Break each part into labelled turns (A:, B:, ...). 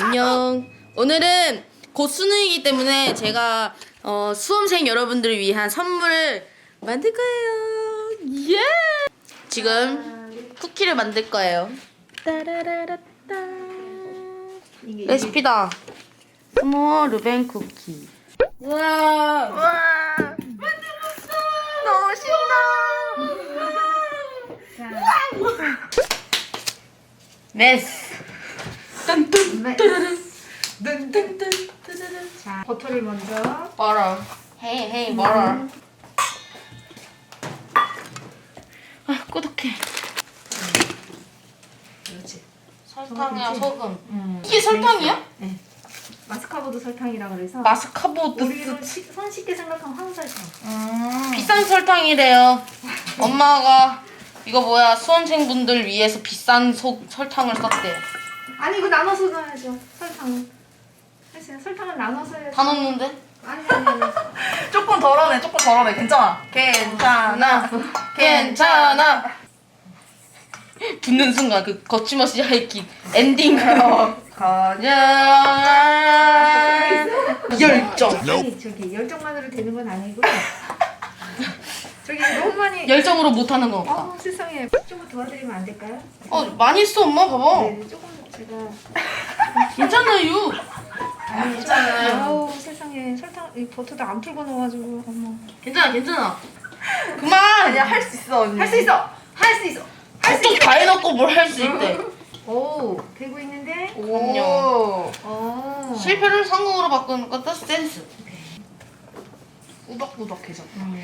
A: 안녕. 오늘은 곧 수능이기 때문에 제가 어, 수험생 여러분들을 위한 선물을 만들 거예요. 예! 지금 쿠키를 만들 거예요. 따라라라따.
B: 이게
A: 레시피다. 스몰 루벤 쿠키. 우와. 만들었어. 너무 신나. 메스. 따라란.
B: 자 버터를 먼저
A: 멀어. 헤이 헤이 멀어. 아 꾸덕해.
B: 그렇지.
A: 설탕이야?
B: 소금. 음,
A: 이게 설탕이야?
B: 네. 마스카보드 설탕이라 그래서
A: 마스카보드.
B: 우리로 시, 손 쉽게 생각하면 황설탕.
A: 비싼 설탕이래요. 엄마가 이거 뭐야 수험생분들 위해서 비싼 소, 설탕을 썼대요.
B: 아니 이거 나눠서 넣어야죠. 설탕은. 했어요. 설탕은 나눠서 해야지.
A: 다 넣었는데?
B: 아니 아니 아니.
C: 조금 덜어내, 조금 덜어내. 괜찮아. 괜찮아.
A: 괜찮아. 붙는 순간 그 거침없이 하이킥 엔딩. 가자. 열정.
B: 아니 저기 열정만으로 되는 건 아니고요. 저기 너무 많이.
A: 열정으로 못하는 건 없다.
B: 어 세상에 조금 도와드리면 안 될까요?
A: 어 많이 했어 엄마 봐봐.
B: 네 조금 제가.
A: 괜찮아요.
B: 괜찮아요. 아우 세상에 설탕 이 버터도 안 풀고 넣어가지고 어머.
A: 괜찮아 괜찮아. 그만.
C: 그냥 할 수 있어, 언니.
B: 할 수 있어. 할 수 있어.
A: 걱정 다 해놓고 뭘 할 수 있대.
B: 오 되고 있는데.
C: 오.
B: 어.
A: 실패를 성공으로 바꾸는 것도 센스.
C: 꾸덕꾸덕해져.
B: 음,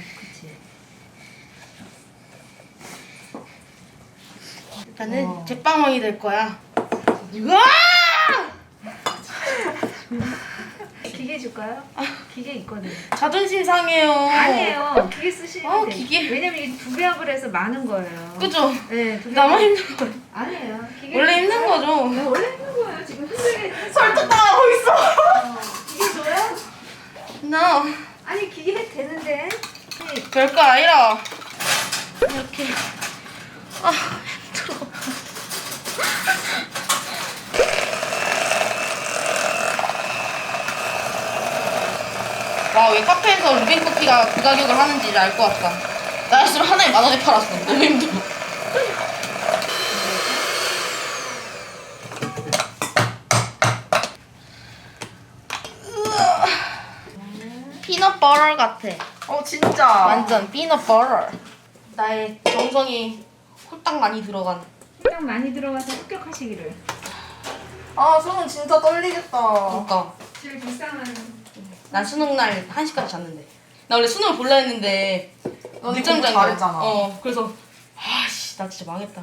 A: 일단은
B: 어.
A: 제빵왕이 될 거야. 우와!
B: 기계 줄까요? 기계 있거든.
A: 자존심 상해요.
B: 아니에요. 기계 쓰시면
A: 어,
B: 돼.
A: 기계.
B: 왜냐면 이게 두 배합을 해서 많은 거예요.
A: 그죠?
B: 네, 두 배합.
A: 나만 힘든 거야.
B: 아니에요. 기계
A: 원래 힘든? 거죠.
B: 네, 원래 힘든 거예요. 지금 힘들게.
C: 설득 당하고 있어.
B: 어, 기계 줘요?
A: 나
B: 아니 기계 해도 되는데. 네.
A: 별거 아니라 이렇게 아. 와, 왜 카페에서 루빈 커피가 그 가격을 하는지 알것 같다. 나였으면 하나에 만 원에 팔았어. 너무 힘들어. 으아. 피넛 버터 같아.
C: 어, 진짜.
A: 완전 피넛 버터. 나의 정성이 홀딱 많이 들어간.
B: 딱 많이 들어가서 합격하시기를.
C: 아, 손은 진짜 떨리겠다.
A: 그러니까
B: 제일 비싼
A: 난 수능 날 1시까지 잤는데. 나 원래 수능을 볼라 했는데
C: 너네
A: 늦잠
C: 공부
A: 잔 거야.
C: 잘했잖아.
A: 어, 그래서 아씨, 나 진짜 망했다.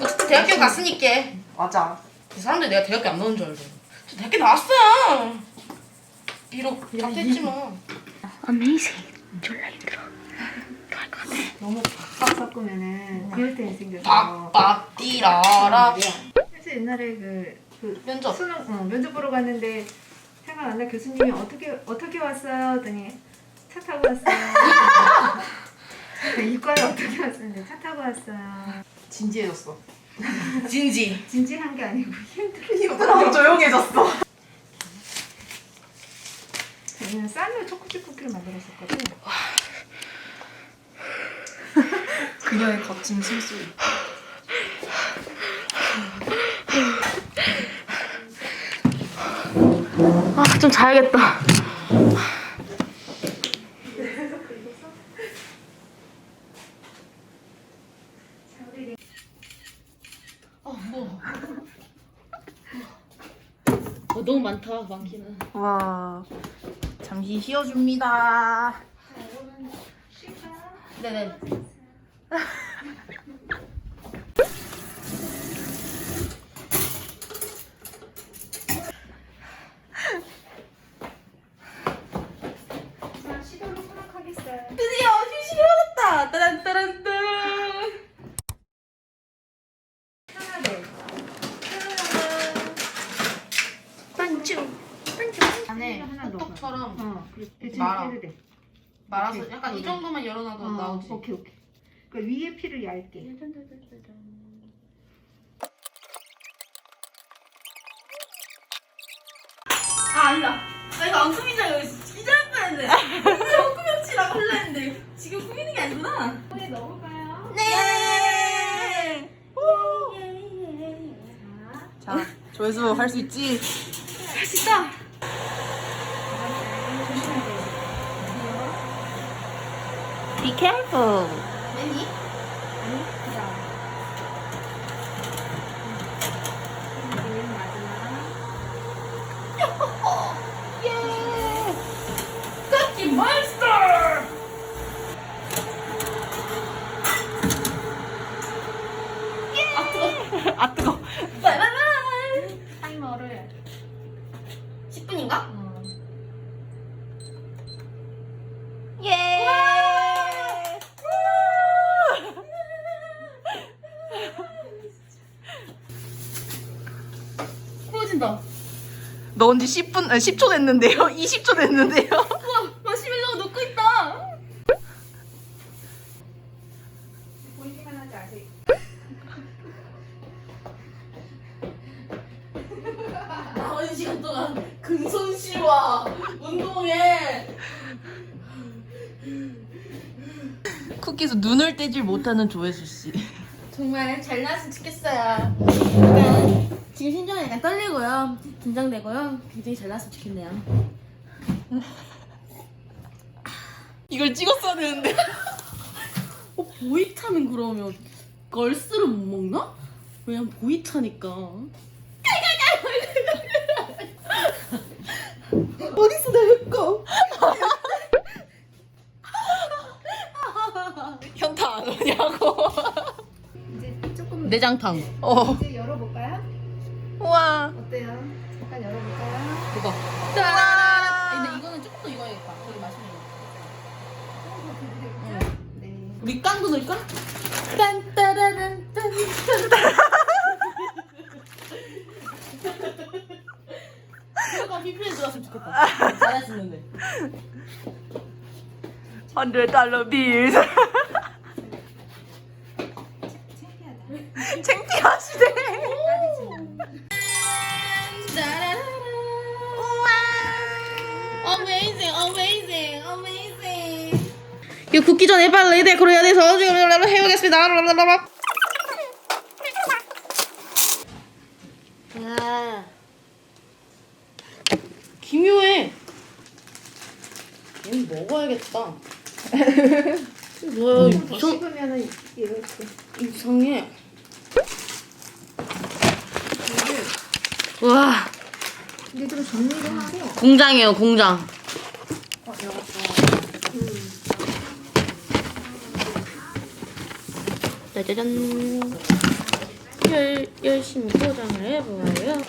A: 어쨌든 대학교 갔으니까
C: 맞아.
A: 이 사람들 내가 대학교 안 나온 줄 알고. 저 대학교 나왔어요. 비록 깍했지만
B: 너무 박박 섞으면은 그럴 때 생겨서.
A: 박박 띠라라
B: 그래서 옛날에 그, 그
A: 면접.
B: 수능 어, 면접 보러 갔는데 생각 안 나 교수님이 어떻게 어떻게 왔어요? 했더니 차 타고 왔어요. 이과에 어떻게 왔었는데 차 타고 왔어요.
C: 진지해졌어.
A: 진지.
B: 진지한 게 아니고 힘들어.
C: 힘들어. 조용해졌어.
B: 저는 쌀로 초코칩 쿠키를 만들었었거든.
C: 그녀의 거친 숨소리.
A: 아, 좀 자야겠다. 아, 뭐. 어, 너무 많다, 많기는.
C: 와. 잠시 쉬어줍니다.
A: 네네. 드디어 휴식이 얻었다! 따란따란따!
B: 편하게.
A: 안에
B: 하나 넣어.
A: 호떡처럼
B: 어, 그래.
A: 말아. 말아서. 약간 이 정도만 열어놔도
B: 어,
A: 나오지.
B: 오케이 오케이. 그러니까 위에 피를 얇게.
A: 아 아니다. 나 이거 안 꾸미자 여기 진짜 할 뻔했네. 이거 꾸몄지라고 할라 했는데 지금 꾸미는 게 아니구나.
B: 손에 넣어볼까요?
A: 네.
B: 자,
C: 자, 조회수 할 수 있지?
A: 할 수 있다. Be careful.
B: 아니? 아니, 그다음. 맨 마지막.
A: 예. 깎기 몬스터.
C: 아, 뜨거.
A: 바이바이.
B: 타이머를
A: 10분인가?
B: 어,
A: 예. 구워진다.
C: 넣은 지 10분, 아니, 10초 됐는데요? 20초 됐는데요?
A: 우와, 마시멜로가 녹고 있다.
B: 보이기만 하지 아직.
A: 4 시간 동안 근손실과 운동에
C: 쿠키에서 눈을 떼질 못하는 조회수 씨.
A: 정말 잘 나왔으면 좋겠어요. 지금 심장이 약간 떨리고요. 긴장되고요. 굉장히 잘 나왔으면 좋겠네요.
C: 이걸 찍었어야 되는데.
A: 어, 보이차는 그러면 걸스를 못 먹나? 왜냐면 보이차니까. 어디서 내 거?
C: 현타 안 오냐고.
B: 이제 조금
A: 내장탕.
C: 어.
B: 이제
A: 딴따라란 딴. 제가 비필에 들어갔으면 좋겠다. 잘하시는데.
C: 100달러 빌.
A: 이거 굽기 전에 빨리 데코레이야 돼서 지금 해보겠습니다. 아, 기묘해. 얘는 먹어야겠다. 뭐야,
B: 더
A: 이상,
B: 씹으면은 이렇게.
A: 이상해. 와,
B: 이게 좀 정리를 하고.
A: 공장이에요, 공장.
B: 어, 열었어.
A: 짜자잔. 열, 열심히 포장을 해보아요.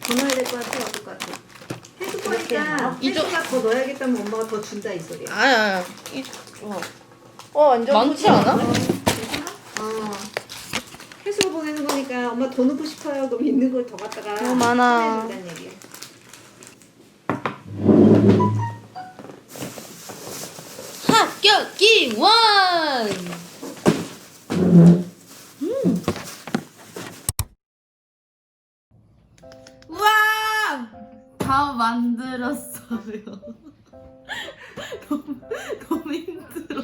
B: 더 넣어야 될 것 같아, 어떨 것 같아? 해줄 거니까
A: 이쪽-
B: 혜수가 더 넣어야겠다면 엄마가 더 준다 이 소리야.
A: 아야, 이, 어.
C: 어, 완전.
A: 많지 않아?
B: 괜찮아? 어. 혜수가 보내는 거니까 엄마 더 넣고 싶어요. 그럼 있는 걸 더 갖다가
A: 너무 많아.
B: 보내준다는 얘기야.
A: 합격 기원! 와! 다 만들었어요. 너무, 너무 힘들어.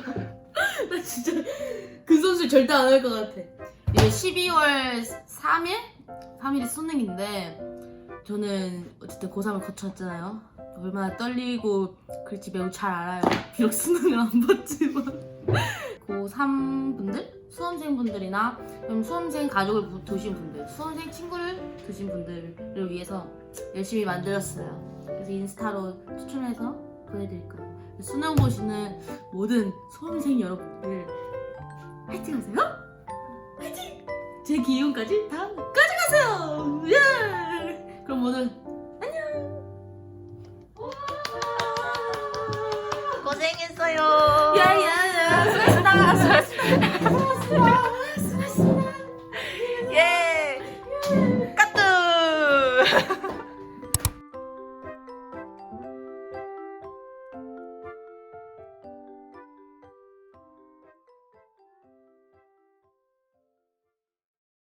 A: 나 진짜 그 선수 절대 안 할 것 같아. 이게 12월 3일? 3일이 수능인데 저는 어쨌든 고3을 거쳤잖아요. 얼마나 떨리고 그럴지 매우 잘 알아요. 비록 수능을 안 봤지만 고3 분들, 수험생분들이나 수험생 가족을 두신 분들, 수험생 친구를 두신 분들을 위해서 열심히 만들었어요. 그래서 인스타로 추천해서 보내드릴 거예요. 수능 보시는 모든 수험생 여러분들 화이팅 하세요! 화이팅! 제 기운까지 다 가져가세요! 예! 그럼 오늘